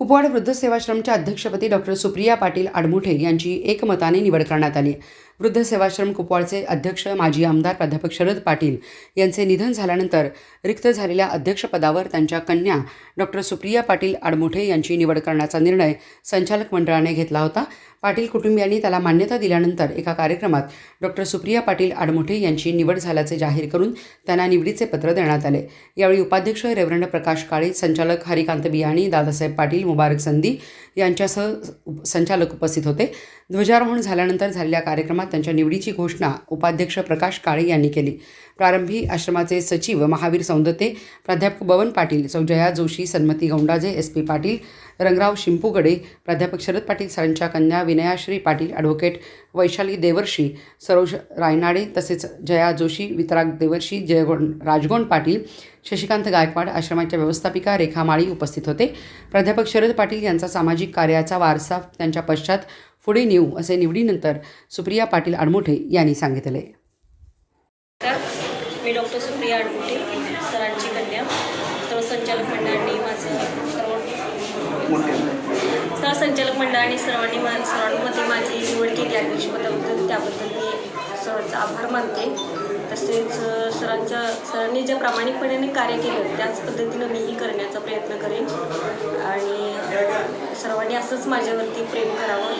कुपवाड वृद्ध सेवाश्रमच्या अध्यक्षपदी डॉक्टर सुप्रिया पाटील आडमुठे यांची एकमताने निवड करण्यात आली वृद्ध सेवाश्रम कुपवाडचे अध्यक्ष माजी आमदार प्राध्यापक शरद पाटील यांचे निधन झाल्यानंतर रिक्त झालेल्या अध्यक्षपदावर त्यांच्या कन्या डॉक्टर सुप्रिया पाटील आडमुठे यांची निवड करण्याचा निर्णय संचालक मंडळाने घेतला होता. पाटील कुटुंबियांनी त्याला मान्यता दिल्यानंतर एका कार्यक्रमात डॉक्टर सुप्रिया पाटील आडमुठे यांची निवड झाल्याचे जाहीर करून त्यांना निवडीचे पत्र देण्यात आले. यावेळी उपाध्यक्ष रेवरंड प्रकाश काळे संचालक हरिकांत बियाणी दादासाहेब पाटील मुबारक संधी यांच्यासह उप- संचालक उपस्थित होते. ध्वजारोहण झाल्यानंतर झालेल्या कार्यक्रमात त्यांच्या निवडीची घोषणा उपाध्यक्ष प्रकाश काळे यांनी केली. प्रारंभी आश्रमाचे सचिव महावीर सौंदते प्राध्यापक बवन पाटील सौजया जोशी सन्मती गौंडाजे एस पी पाटील रंगराव शिंपुगडे प्राध्यापक शरद पाटील सरांच्या कन्या विनयाश्री पाटील ॲडव्होकेट वैशाली देवर्षी सरोज रायनाडे तसेच जया जोशी वितराग देवर्षी जयगोण राजगोंड पाटील शशिकांत गायकवाड आश्रमाच्या व्यवस्थापिका रेखा माळी उपस्थित होते. प्राध्यापक शरद पाटील यांचा सामाजिक कार्याचा वारसा त्यांच्या पश्चात पुढे नेऊ असे निवडीनंतर सुप्रिया पाटील आडमुठे यांनी सांगितले. मी डॉक्टर सुप्रिया आडमुठे सरांची कन्या. सर्व संचालक मंडळांनी माझं सर्व सर्व संचालक मंडळाने सर्वांनी मा सर्वांमध्ये माझी निवड केली अध्यक्षपदाबद्दल त्याबद्दल मी सर्वांचा आभार मानते. तसेच सरांच्या सरांनी ज्या प्रामाणिकपणे कार्य केलं त्याच पद्धतीनं मीही करण्याचा प्रयत्न करेन. आणि सर्वांनी असंच माझ्यावरती प्रेम करावं